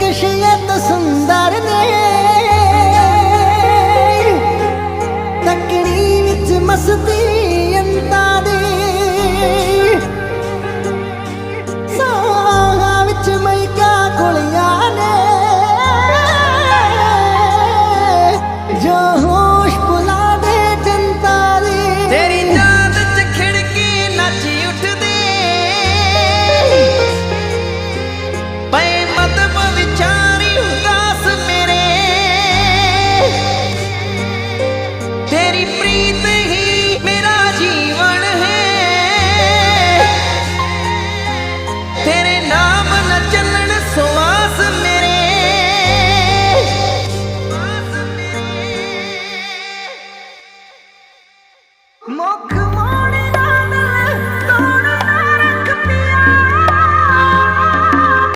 കൃഷിയത്ത സുന്ദരനെ തക്കിണി വെച്ച് മസ്തി Mok